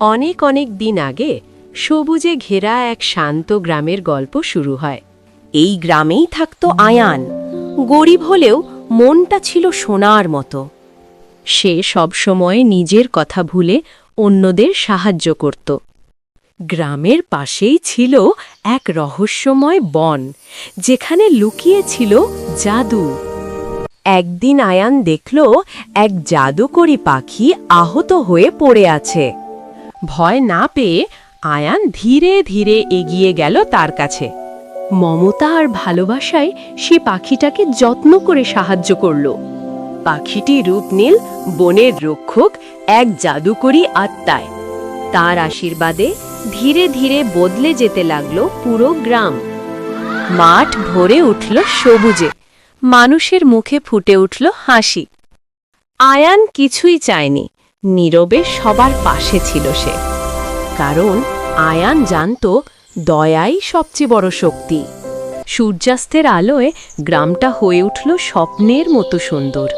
অনেক অনেক দিন আগে সবুজে ঘেরা এক শান্ত গ্রামের গল্প শুরু হয়। এই গ্রামেই থাকত আয়ান। গরিব হলেও মনটা ছিল সোনার মতো। সে সবসময় নিজের কথা ভুলে অন্যদের সাহায্য করত। গ্রামের পাশেই ছিল এক রহস্যময় বন, যেখানে লুকিয়ে ছিল জাদু। একদিন আয়ান দেখল এক জাদুকরি পাখি আহত হয়ে পড়ে আছে। ভয় না পেয়ে আয়ান ধীরে ধীরে এগিয়ে গেল তার কাছে। মমতা আর ভালোবাসায় সে পাখিটাকে যত্ন করে সাহায্য করল। পাখিটি রূপ নীল, বনের রক্ষক, এক জাদুকরী আত্মায়। তার আশীর্বাদে ধীরে ধীরে বদলে যেতে লাগল পুরো গ্রাম। মাঠ ভরে উঠল সবুজে। মানুষের মুখে ফুটে উঠল হাসি। আয়ান কিছুই চায়নি। নীরবে সবার পাশে ছিল সে। কারণ আয়ান জানত, দয়াই সবচেয়ে বড় শক্তি। সূর্যাস্তের আলোয় গ্রামটা হয়ে উঠল স্বপ্নের মতো সুন্দর।